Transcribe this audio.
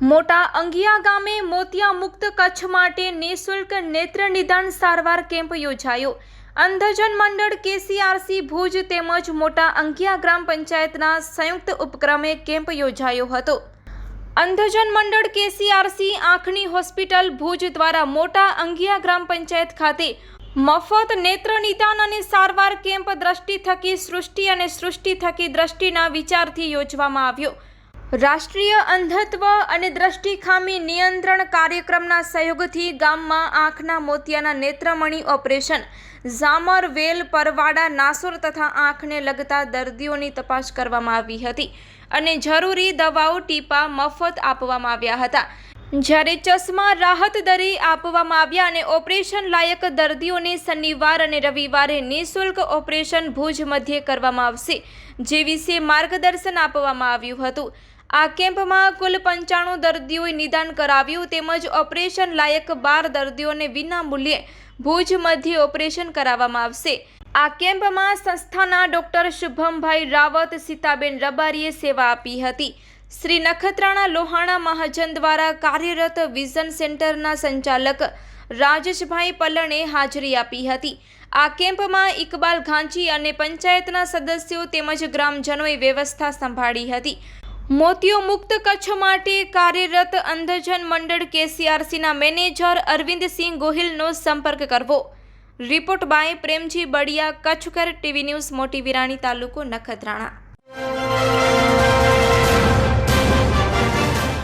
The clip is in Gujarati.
મોટા અંગિયા ગામે મોતિયા મુક્ત કચ્છ માટે નિઃશુલ્ક નેત્ર નિદાન સારવાર કેમ્પ યોજાયો. અંધજન મંડળ કેસીઆરસી ભુજ તેમજ મોટા અંગિયા ગ્રામ પંચાયતના સંયુક્ત ઉપક્રમે કેમ્પ યોજાયો હતો. અંધજન મંડળ કેસીઆરસી આંખની હોસ્પિટલ ભુજ દ્વારા મોટા અંગિયા ગ્રામ પંચાયત ખાતે મફત નેત્ર નિદાન અને સારવાર કેમ્પ દ્રષ્ટિ થકી સૃષ્ટિ અને સૃષ્ટિ થકી દ્રષ્ટિના વિચારથી યોજવામાં આવ્યો. રાષ્ટ્રીય અંધત્વ અને દ્રષ્ટિ ખામી નિયંત્રણ કાર્યક્રમના સહયોગથી ગામમાં આંખના મોતિયાના નેત્રમણી ઓપરેશન. ઝામર, વેલ, પરવાડા, નાસોર તથા આંખને લગતા દર્દીઓની તપાસ કરવામાં આવી હતી અને જરૂરી દવાઓ, ટીપા, મફત આપવામાં આવ્યા હતા. જ્યારે ચશ્મા, રાહત દરી આપવામાં આવ્યા અને ઓપરેશન લાયક દર્દીઓને શનિવાર અને રવિવારે નિઃશુલ્ક ઓપરેશન ભુજ મધ્યે કરવામાં આવશે, જે વિશે માર્ગદર્શન આપવામાં આવ્યું હતું. આ કેમ્પમાં કુલ પંચાણું દર્દીઓએ નિદાન કરાવ્યું તેમજ ઓપરેશન લાયક બાર દર્દીઓને વિના મૂલ્યે ભુજ મધ્યે ઓપરેશન કરાવવામાં આવશે. આ કેમ્પમાં સંસ્થાના ડોક્ટર શુભમભાઈ રાવત, સીતાબેન રબારીએ સેવા આપી હતી. શ્રી નખત્રાણા લોહાણા મહાજન દ્વારા કાર્યરત વિઝન સેન્ટરના સંચાલક રાજેશભાઈ પલણે હાજરી આપી હતી. આ કેમ્પમાં ઇકબાલ ઘાંચી અને પંચાયતના સદસ્યો તેમજ ગ્રામજનોએ વ્યવસ્થા સંભાળી હતી. મોતિયો મુક્ત કચ્છ માટે કાર્યરત અંધજન મંડળ કેસીઆરસીના મેનેજર અરવિંદસિંહ ગોહિલનો સંપર્ક કરવો. Report by Premji Badiya, Kutchkar TV news, Moti Virani તાલુકો નખત્રાણા.